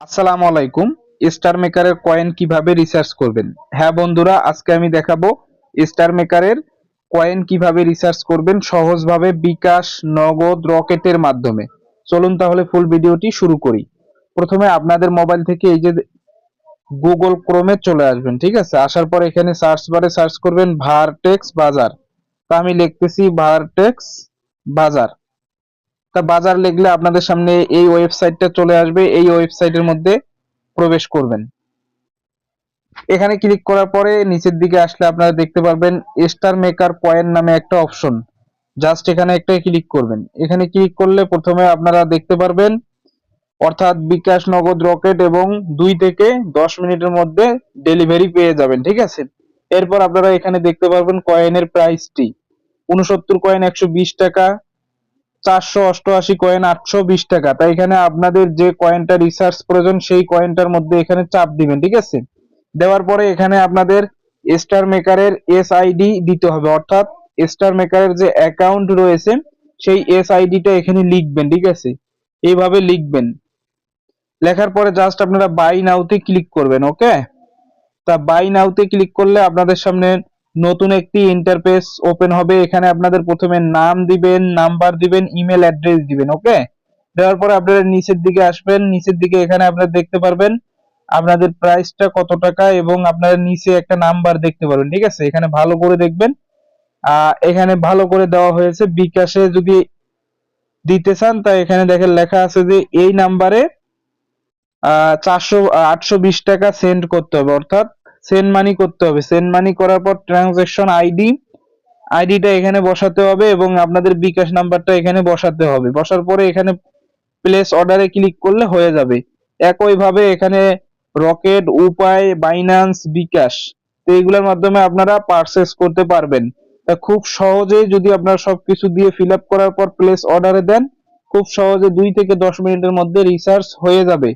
আসসালামু আলাইকুম। স্টার মেকারের কয়েন কীভাবে রিসার্চ করবেন? হ্যাঁ বন্ধুরা, আজকে আমি দেখাবো স্টার মেকারের কয়েন কীভাবে রিসার্চ করবেন সহজভাবে বিকাশ, নগদ রকেটের মাধ্যমে। চলুন তাহলে ফুল ভিডিওটি শুরু করি। প্রথমে আপনাদের মোবাইল থেকে এই যে গুগল ক্রোমে চলে আসবেন, ঠিক আছে? আসার পর এখানে সার্চ বারে সার্চ করবেন ভারটেক্স বাজার তা আমি লিখতেছি ভারটেক্স বাজার তা বাজার লিখলে আপনাদের সামনে এই ওয়েবসাইটটা চলে আসবে, এই ওয়েবসাইটের মধ্যে প্রবেশ করবেন। এখানে ক্লিক করার পরে নিচের দিকে আসলে আপনারা দেখতে পারবেন স্টার মেকার পয়েন্ট নামে একটা অপশন জাস্ট এখানে একটা ক্লিক করবেন। এখানে ক্লিক করলে প্রথমে আপনারা দেখতে পারবেন, অর্থাৎ বিকাশ নগদ রকেট এবং দুই থেকে দশ মিনিটের মধ্যে ডেলিভারি পেয়ে যাবেন, ঠিক আছে? এরপর আপনারা এখানে দেখতে পারবেন কয়েনের প্রাইসটি উনসত্তর কয়েন একশো বিশ টাকা চারশো অষ্টআশি কয়েন আটশো বিশ টাকা। তাই এখানে আপনাদের যে কয়েনটা রিসার্চ প্রয়োজন, সেই কয়েনটার মধ্যে এখানে চাপ দিবেন, ঠিক আছে? দেওয়ার পরে এখানে আপনাদের স্টার মেকারের এস আইডি দিতে হবে। অর্থাৎ স্টার মেকারের যে অ্যাকাউন্ট রয়েছে, সেই এস আইডিটা এখানে লিখবেন, ঠিক আছে? এইভাবে লিখবেন। লেখার পরে জাস্ট আপনারা বাই নাওতে ক্লিক করবেন ওকে তা বাই নাওতে ক্লিক করলে আপনাদের সামনে নতুন একটি ইন্টারফেস ওপেন হবে। এখানে আপনাদের প্রথমে নাম দিবেন নাম্বার দিবেন ইমেল অ্যাড্রেস দিবেন ওকে দেওয়ার পরে আপনারা নিচের দিকে আসবেন। নিচের দিকে এখানে আপনারা দেখতে পারবেন আপনাদের প্রাইসটা কত টাকা এবং আপনারা নিচে একটা নাম্বার দেখতে পারবেন, ঠিক আছে? এখানে ভালো করে দেখবেন। এখানে ভালো করে দেওয়া হয়েছে। বিকাশে যদি দিতে চান, তা এখানে দেখেন লেখা আছে যে এই নাম্বারে চারশো, আটশো বিশ টাকা সেন্ড করতে হবে, অর্থাৎ সেন্ড মানি করতে হবে। সেন্ড মানি করার পর ট্রানজাকশন আইডি আইডিটা এখানে বসাতে হবে এবং আপনাদের বিকাশ নাম্বারটা এখানে বসাতে হবে। বসার পরে এখানে প্লেস অর্ডারে ক্লিক করলে হয়ে যাবে। একইভাবে এখানে রকেট উপায় বাইন্যান্স বিকাশ, তো এইগুলোর মাধ্যমে আপনারা পারচেস করতে পারবেন। তা খুব সহজেই যদি আপনারা সবকিছু দিয়ে ফিল আপ করার পর প্লেস অর্ডারে দেন, খুব সহজে দুই থেকে দশ মিনিটের মধ্যে রিসার্চ হয়ে যাবে।